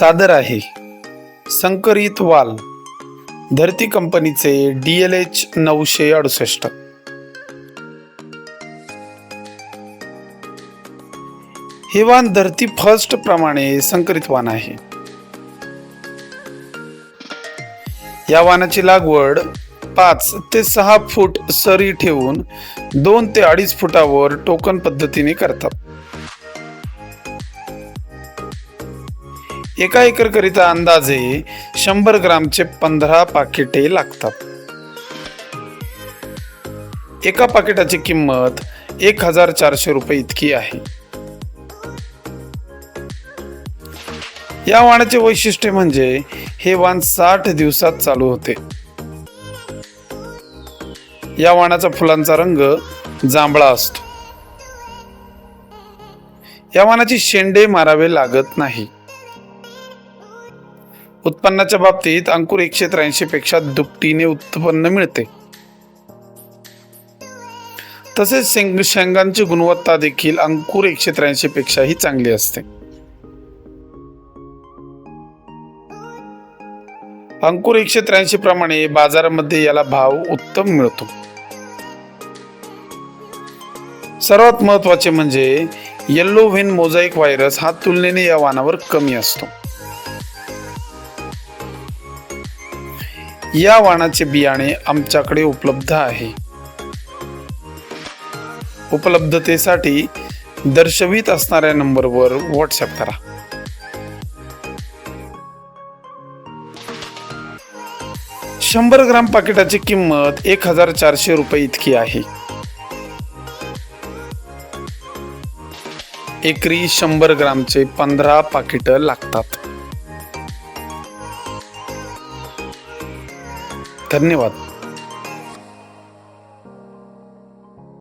सादर आहे. संकरित वाल. धरती कंपनीचे डी एल एच नऊशे अडुसष्ट. हे वाहन धरती फर्स्ट प्रमाणे संकरित वाहन आहे. या वाहनाची लागवड पाच ते सहा फूट सरी ठेवून दोन ते अडीच फुटावर टोकन पद्धतीने करतात. एका एकरकरिता अंदाजे शंभर ग्रामचे पंधरा पाकिटे लागतात. एका पाकिटाची किंमत एक हजार चारशे रुपये इतकी आहे. या वाणाचे वैशिष्ट्य म्हणजे हे वाण साठ दिवसात चालू होते. या वाणाचा फुलांचा रंग जांभळा असतो. या वाणाची शेंडे मारावे लागत नाही. उत्पन्नाच्या बाबतीत अंकुर एकशे त्र्याऐंशी पेक्षा दुपटीने उत्पन्न मिळते. तसेच शेंग शेंगांची गुणवत्ता देखील अंकुर एकशे त्र्याऐंशी पेक्षाही चांगली असते. अंकुर एकशे त्र्याऐंशी प्रमाणे बाजारामध्ये याला भाव उत्तम मिळतो. सर्वात महत्त्वाचे म्हणजे येल्लो व्हेन मोझाईक व्हायरस हा तुलनेने या वाणावर कमी असतो. या वाणाचे बियाणे आमच्याकडे उपलब्ध आहे. उपलब्धतेसाठी दर्शवित असणाऱ्या नंबरवर व्हॉट्सअप करा. शंभर ग्राम पाकिटाची किंमत एक हजार चारशे रुपये इतकी आहे. एकरी शंभर ग्रामचे पंधरा पाकिटं लागतात. धन्यवाद.